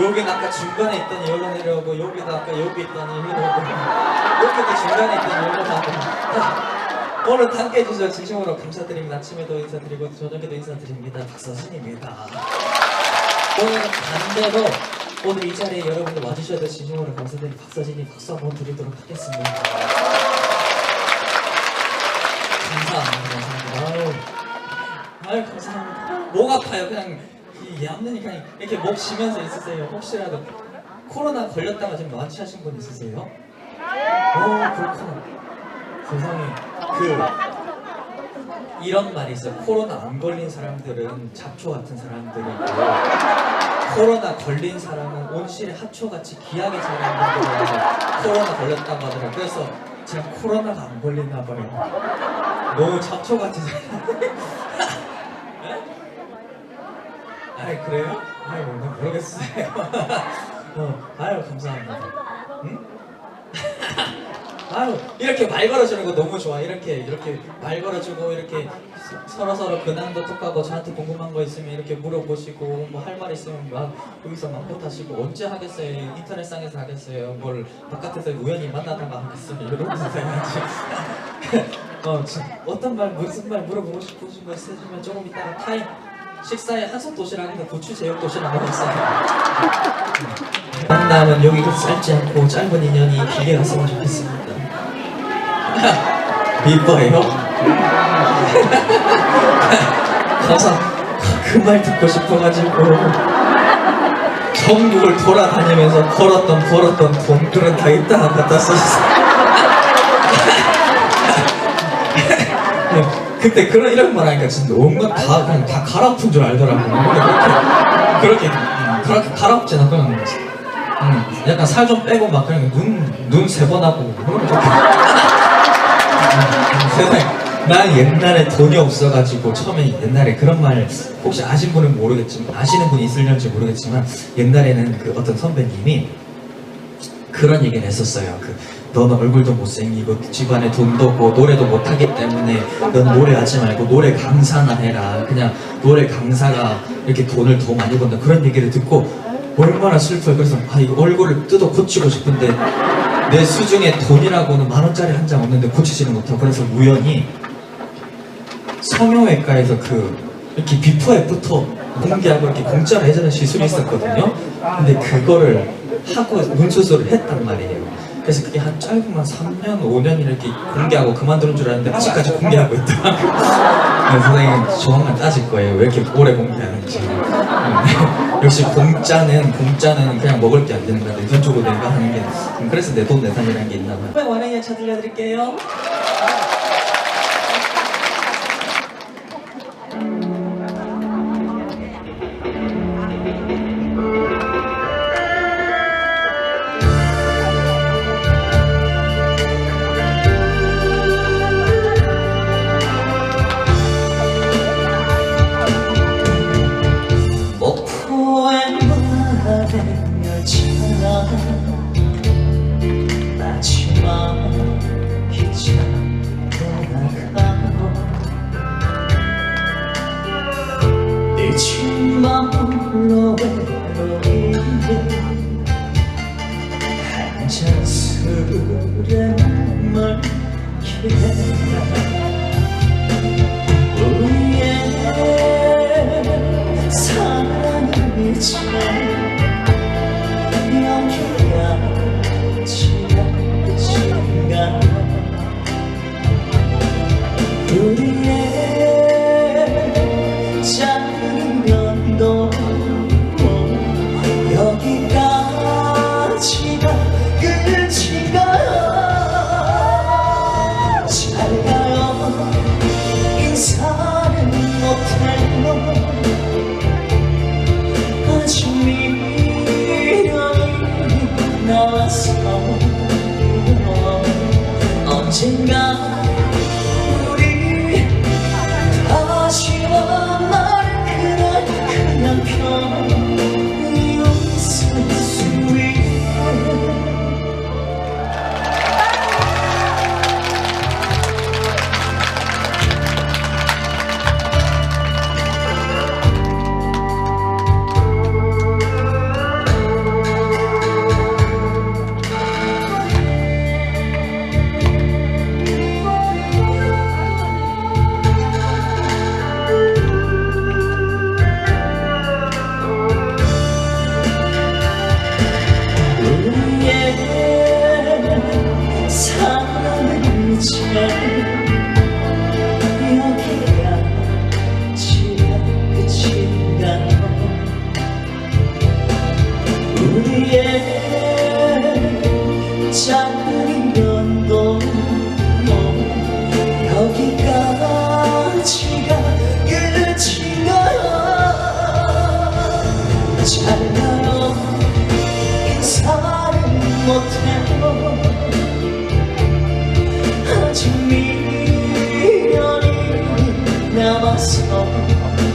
여긴 아까 중간에 여기로 내려오고 여기도 아까 여기 있더니 오고 여기도 중간에 있더니 여기로 가고 오늘 함께 해주셔서 진심으로 감사드립니다. 아침에도 인사드리고 저녁에도 인사드립니다. 박서진입니다. 오늘 반대로 오늘 이 자리에 여러분들 와주셔서 진심으로 감사드리는 박서진이 박수 한번 드리도록 하겠습니다. 감사합니다. 감사합니다. 아유, 아유 감사합니다. 목 아파요. 그냥 이 그냥 이렇게 목 쉬면서 있으세요. 혹시라도 코로나 걸렸다가 지금 완치하신 분 있으세요? 오 그렇구나. 세상에. 그 이런 말이 있어요. 코로나 안 걸린 사람들은 잡초 같은 사람들이고 코로나 걸린 사람은 온실의 하초같이 기하게 자라는 분들이 코로나 걸렸다고 하더라고요. 그래서 제가 코로나가 안 걸리나 봐요. 너무 잡초같이 자라는 아이 그래요? 아이 뭐 모르겠어요. 어, 아유 감사합니다. 응? 아유 이렇게 말 걸어주는 거 너무 좋아. 이렇게 이렇게 말 걸어주고 이렇게 서로 서로 근황도 톡하고 저한테 궁금한 거 있으면 이렇게 물어보시고 뭐 할 말 있으면 막 여기서 막 못하시고 언제 하겠어요? 인터넷상에서 하겠어요? 뭘 바깥에서 우연히 만나다가 하겠어요? 이러면서 해야지. 어, 저, 어떤 말 무슨 말 물어보고 싶으신 거 있으시면 조금 이따가 타임 식사에 한솥 도시락인데 고추 제육 도시락 먹었어요. 만남은 여기가 짧지 않고 짧은 인연이 길게 갔으면 좋겠습니다. 이뻐해요? 가서 그말 듣고 싶어가지고 전국을 돌아다니면서 벌었던 벌었던 돈들은 다 이따가 갖다 썼어. 네, 그때 그런 이런 말 하니까 진짜 온갖 다 그냥 다 갈아엎은 줄 알더라고. 근데 그렇게 그렇게 음, 갈아엎진 않고 그냥 음, 약간 살 좀 빼고 막 그냥 눈눈 세 번 하고 그러면 좋겠 세상에 난 옛날에 돈이 없어가지고 처음에 옛날에 그런 말 혹시 아신 분은 모르겠지만 아시는 분이 있을지 모르겠지만 옛날에는 그 어떤 선배님이 그런 얘기를 했었어요. 그 너는 얼굴도 못생기고 집안에 돈도 없고 노래도 못하기 때문에 넌 노래하지 말고 노래 강사나 해라. 그냥 노래 강사가 이렇게 돈을 더 많이 번다 그런 얘기를 듣고 얼마나 슬퍼요. 그래서 아 이거 얼굴을 뜯어 고치고 싶은데 내 수중에 돈이라고는 만 원짜리 한 장 없는데 고치지는 못하고 그래서 우연히 성형외과에서 그 이렇게 비포 애프터 공개하고 이렇게 공짜로 해주는 시술이 있었거든요. 근데 그거를 하고 눈 수술을 했단 말이에요. 그래서 그게 한 짧으면 3년, 5년 이렇게 공개하고 그만두는 줄 알았는데 아직까지 공개하고 있더라고요. 네, 선생님 조만간 따질 거예요. 왜 이렇게 오래 공개하는지. 네, 역시 공짜는 공짜는 그냥 먹을 게 안 되는 건데 돈 주고 내가 하는 게 음, 그래서 내 돈 내산이라는 게 있나 봐요. 원행에 차 들려드릴게요. 마른 열차 마지막 기차 떠나가고 늦은 밤로 외로운데 한잔 술에 멀게 우리 언젠가 남았어 언젠